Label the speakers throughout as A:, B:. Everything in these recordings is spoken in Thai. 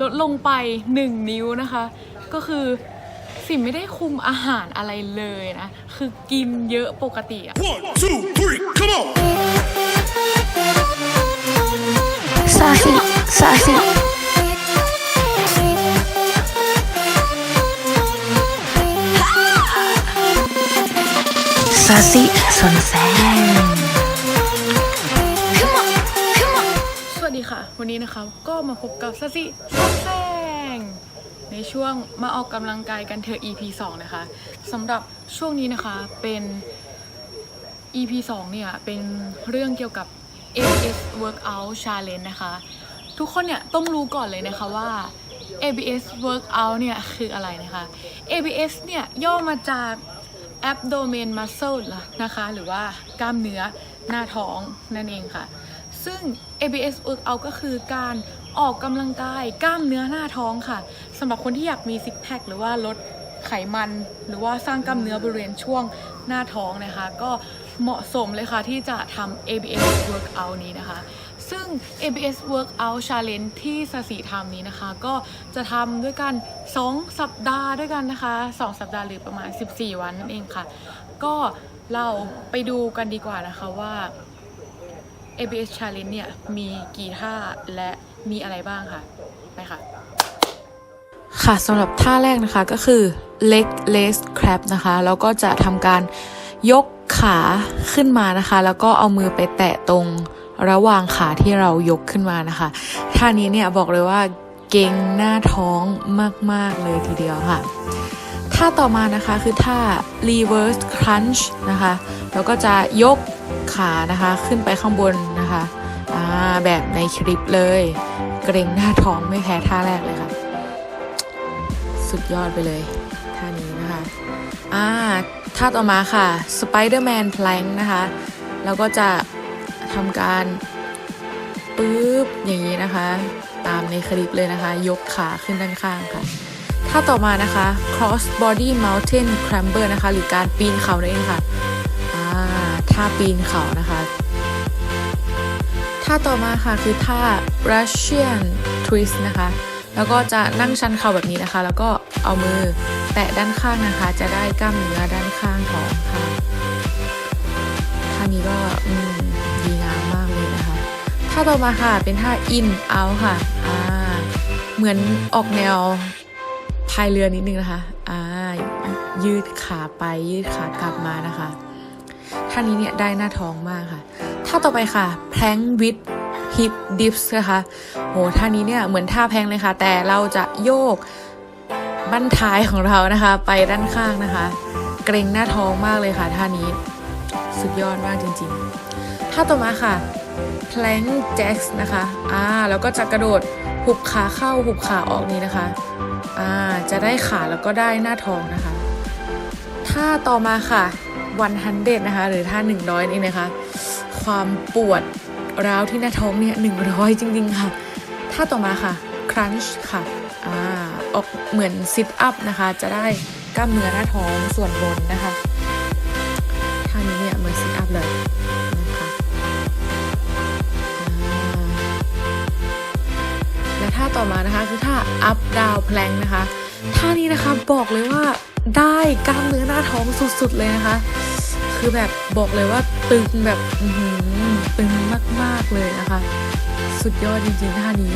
A: ลดลงไป 1 นิ้วนะคะ ก็คือสิไม่ได้คุมอาหารอะไรเลยนะ คือกินเยอะปกติอะ
B: One, two, three, come on!
C: Saucy, saucy. Saucy สนแสง
A: นี้นะคะ ก็มาพบกับสสิซอกแซงในช่วงมาออกกำลังกายกันเถอะ EP 2 นะคะสำหรับช่วงนี้นะคะเป็น EP 2 เนี่ย เป็นเรื่องเกี่ยวกับ ABS Workout Challenge นะคะ ทุกคนเนี่ยต้องรู้ก่อนเลยนะคะว่า ABS Workout เนี่ย คืออะไรนะคะ ABS เนี่ย ย่อมาจาก Abdomen Muscle นะคะ หรือว่ากล้ามเนื้อหน้าท้องนั่นเองค่ะ ซึ่ง ABS workout ก็คือการออกกำลังกายกล้ามเนื้อหน้าท้องค่ะสำหรับคนที่อยากมีซิกแพคหรือว่าลดไขมัน หรือว่าสร้างกล้ามเนื้อบริเวณช่วงหน้าท้องนะคะ ก็เหมาะสมเลยค่ะที่จะทำ ABS workout นี้นะคะ ซึ่ง ABS workout challenge ที่สสีทำนี้นะคะ ก็จะทำด้วยกัน 2 สัปดาห์ด้วยกันนะคะ 2 สัปดาห์หรือประมาณ 14 วันนั่นเองค่ะ ก็เราไปดูกันดีกว่านะคะว่า ABS Challenge เนี่ยมีกี่ท่าและมีอะไรบ้างค่ะไปค่ะ ค่ะสำหรับท่าแรกนะคะก็คือ leg raise crab นะคะแล้วก็จะทำการยกขาขึ้นมานะคะ แล้วก็เอามือไปแตะตรงระหว่างขาที่เรายกขึ้นมานะคะท่านี้เนี่ยบอกเลยว่าเก่งหน้าท้องมาก ๆ เลยทีเดียวค่ะท่าต่อมานะคะคือท่า reverse crunch นะคะ แล้วก็จะยก ขานะคะขึ้นไปข้างบนนะคะอ่าแบบในคลิปเลย เกรงหน้าท้องไม่แพ้ท่าแรกเลยค่ะ สุดยอดไปเลยท่านี้นะคะอ่าท่าต่อมาค่ะ Spider-Man Plank นะคะแล้วก็จะทำการปึ๊บอย่างนี้นะคะ ตามในคลิปเลยนะคะ ยกขาขึ้นด้านข้างค่ะท่าต่อมานะคะ cross body mountain climber นะคะ หรือการปีนเขานั่นเองค่ะ ท่าปีนเขานะคะท่าต่อมาค่ะคือท่า Russian twist นะคะ แล้วก็จะนั่งชันเข่าแบบนี้นะคะ แล้วก็เอามือแตะด้านข้างนะคะ จะได้กล้ามเนื้อด้านข้างท้องค่ะท่านี้ก็ดีงามมากเลยนะคะท่าต่อมาค่ะเป็นท่า in out ค่ะอ่าเหมือนออกแนวพายเรือนิดนึงนะคะอ่ายืดขาไปยืดขากลับมานะคะ ท่านี้เนี่ยได้หน้าท้องมากค่ะ ท่าต่อไปค่ะ plank with hip dips นะคะโหท่านี้เนี่ยเหมือนท่าแพงเลยค่ะ แต่เราจะโยกบั้นท้ายของเรานะคะ ไปด้านข้างนะคะ เกรงหน้าท้องมากเลยค่ะ ท่านี้สุดยอดมากจริงๆ ท่าต่อมาค่ะ plank jacks นะคะอ่าแล้วก็จะกระโดดหุบขาเข้าหุบขาออกนี้นะคะอ่าจะได้ขาแล้วก็ได้หน้าท้องนะคะ ท่าต่อมาค่ะ 100 นะคะ หรือท่า100 นี่นะคะ ความปวดร้าวที่หน้าท้องเนี่ย 100 จริง ๆ ค่ะท่าต่อมาค่ะ crunch ค่ะอ่าออกเหมือน sit up นะคะ จะได้กล้ามเนื้อหน้าท้องส่วนบนนะคะท่านี้เนี่ยเหมือน sit up เลยนะคะและท่าต่อมานะคะคือท่า up down plank นะคะท่านี้นะคะบอกเลยว่าได้กล้ามเนื้อหน้าท้องสุดๆเลยนะคะ คือแบบบอกเลยว่าตึงแบบตึงมากๆเลยนะคะ สุดยอดจริงๆท่านี้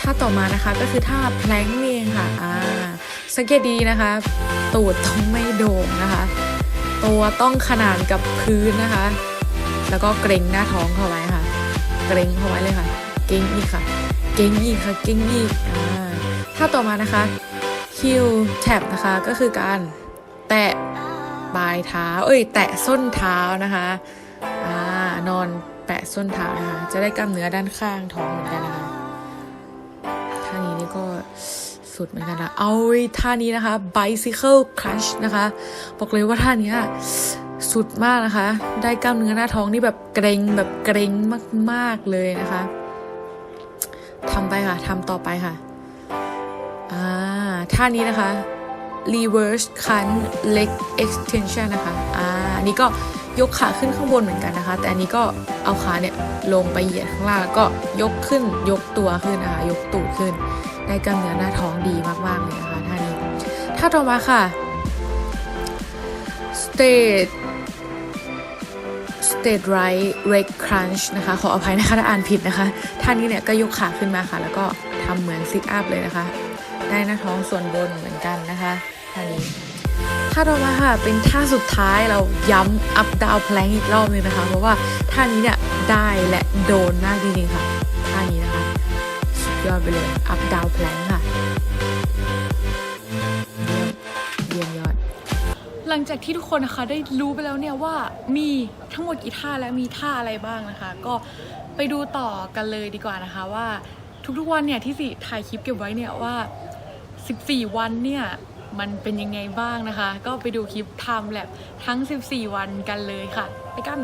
A: ท่าต่อมานะคะก็คือท่าแพลงนี่เองค่ะอ่าสังเกตดีนะคะ ตูดต้องไม่โด่งนะคะ ตัวต้องขนานกับพื้นนะคะ แล้วก็เกรงหน้าท้องเข้าไว้ค่ะ เกรงเข้าไว้เลยค่ะ เกรงอีกค่ะ เกรงอีกค่ะ เกรงอีกอ่าท่าต่อมานะคะ heel tap นะคะก็คือการแตะ ปลายเท้า เอ้ย แตะส้นเท้านะคะอ่านอนแตะส้นเท้านะคะ จะได้กล้ามเนื้อด้านข้างท้องเหมือนกันนะคะท่านี้นี่ก็สุดเหมือนกันนะเอาท่านี้นะคะ bicycle crunch นะคะ บอกเลยว่าท่านี้สุดมากนะคะ ได้กล้ามเนื้อหน้าท้องนี่แบบเกรงแบบเกรงมาก ๆ เลยนะคะทำไปค่ะทำต่อไปค่ะอ่าท่านี้นะคะ reverse crunch leg extension นะคะอ่านี่ก็ยกขาขึ้นข้างบนเหมือนกันนะคะ แต่อันนี้ก็เอาขาเนี่ยลงไปเหยียดข้างล่างแล้วก็ยกขึ้นยกตัวขึ้นนะคะยกตูดขึ้น ได้กล้ามเนื้อหน้าท้องดีมากๆเลยนะคะท่านี้ท่าต่อมาค่ะ state state right leg crunch นะคะ ขออภัยนะคะถ้าอ่านผิดนะคะ ท่านี้เนี่ยก็ยกขาขึ้นมาค่ะ แล้วก็ทำเหมือน sit up เลยนะคะ ได้หน้าท้องส่วนบนเหมือนกันนะคะท่านี้ท่าต่อมาค่ะเป็นท่าสุดท้ายเราย้ำ up down plank อีกรอบนึงนะคะ เพราะว่าท่านี้เนี่ยได้และโดนมากจริงๆค่ะท่านี้นะคะสุดยอดไปเลย up down plank ค่ะเยี่ยมเยี่ยมยอด หลังจากที่ทุกคนนะคะได้รู้ไปแล้วเนี่ยว่ามีทั้งหมดกี่ท่าและมีท่าอะไรบ้างนะคะ ก็ไปดูต่อกันเลยดีกว่านะคะว่าทุกๆวันเนี่ยที่สิถ่ายคลิปเก็บไว้เนี่ยว่า 14 วันเนี่ยมันเป็นยังไงบ้างนะคะ ก็ไปดูคลิปทำแลบทั้ง 14 วันกันเลยค่ะ ไปกัน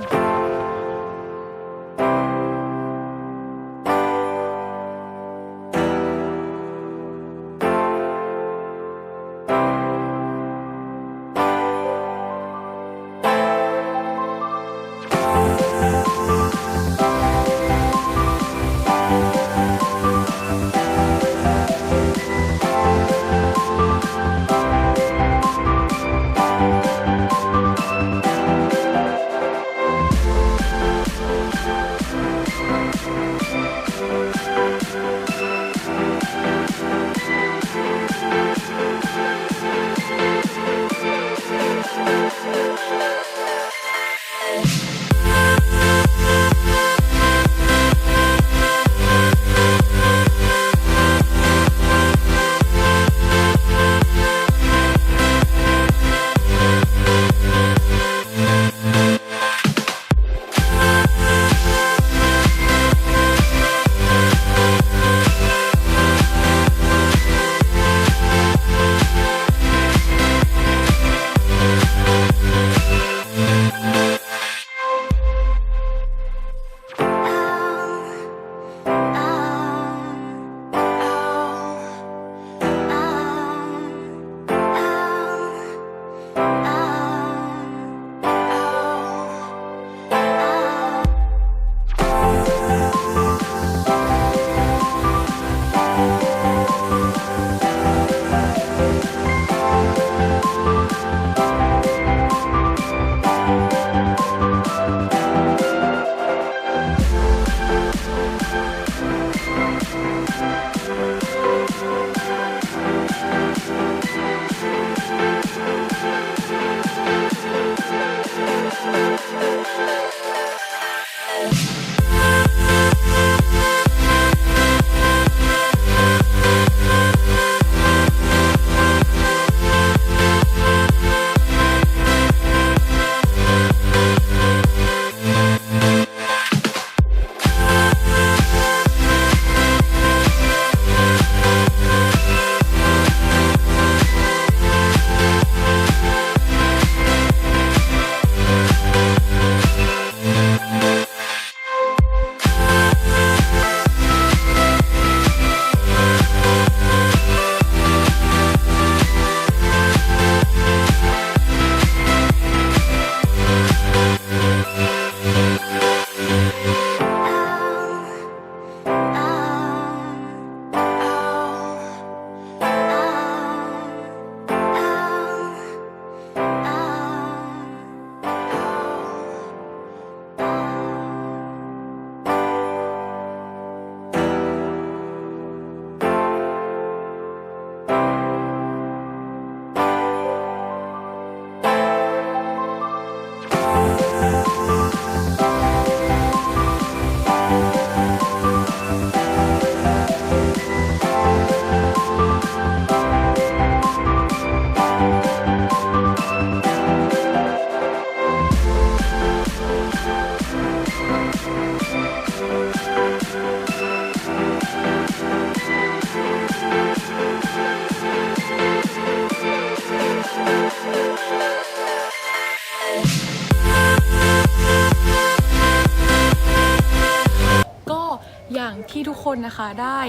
A: คนนะคะได้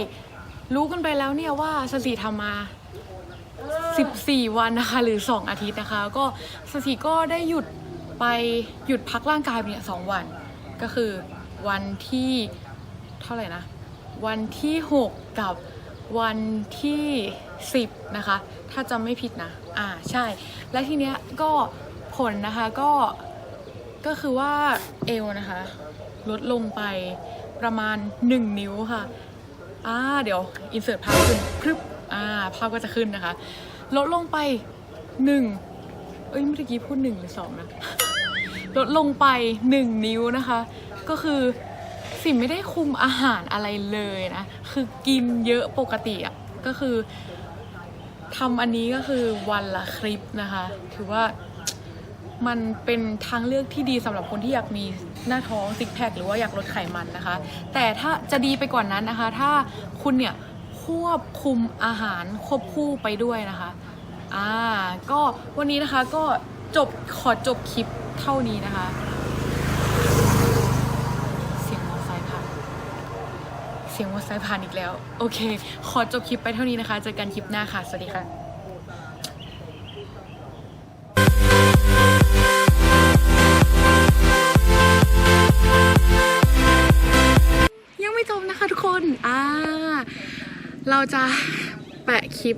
A: รู้กันไปแล้วเนี่ยว่าสติทำมา 14 วันนะคะ หรือ 2 อาทิตย์นะคะ ก็สติก็ได้หยุดไปหยุดพักร่างกายไปเนี่ยสองวัน ก็คือวันที่เท่าไหร่นะ วันที่ 6 กับวันที่ 10 นะคะ ถ้าจำไม่ผิดนะ อ่าใช่ และทีเนี้ยก็ผลนะคะก็ก็คือว่าเอวนะคะ ลดลงไป ประมาณ 1 นิ้วค่ะอ่าเดี๋ยวอินเสิร์ตภาพขึ้นพรึบอ่าภาพก็จะขึ้นนะคะ ลดลงไป 1 เอ้ยเมื่อกี้พูดหนึ่งหรือสองนะลดลงไป 1 นิ้วนะคะ ก็คือสิไม่ได้คุมอาหารอะไรเลยนะ คือกินเยอะปกติอะก็คือทำอันนี้ก็คือวันละคลิปนะคะ ถือว่า มันเป็นทางเลือกที่ดีสำหรับคนที่อยากมีหน้าท้องซิกแพคหรือว่าอยากลดไขมันนะคะ แต่ถ้าจะดีไปกว่านั้นนะคะ ถ้าคุณเนี่ยควบคุมอาหารควบคู่ไปด้วยนะคะอ่าก็วันนี้นะคะก็จบขอจบคลิปเท่านี้นะคะ เสียงมอเตอร์ไซค์ผ่านเสียงมอเตอร์ไซค์ผ่านอีกแล้ว โอเค ขอจบคลิปไปเท่านี้นะคะเจอกันคลิปหน้าค่ะ สวัสดีค่ะ นอ่าเราจะแปะคลิป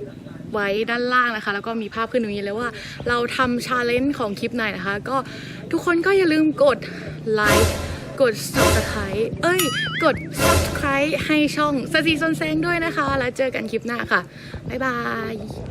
A: ไว้ด้านล่างนะคะ แล้วก็มีภาพขึ้นตรงนี้เลยว่า เราทำชาเลนจ์ของคลิปไหนนะคะ ก็ทุกคนก็อย่าลืมกดไลค์กด subscribe เอ้ย กด subscribe ให้ช่องสซีซนแซงด้วยนะคะ แล้วเจอกันคลิปหน้าค่ะ บ๊ายบาย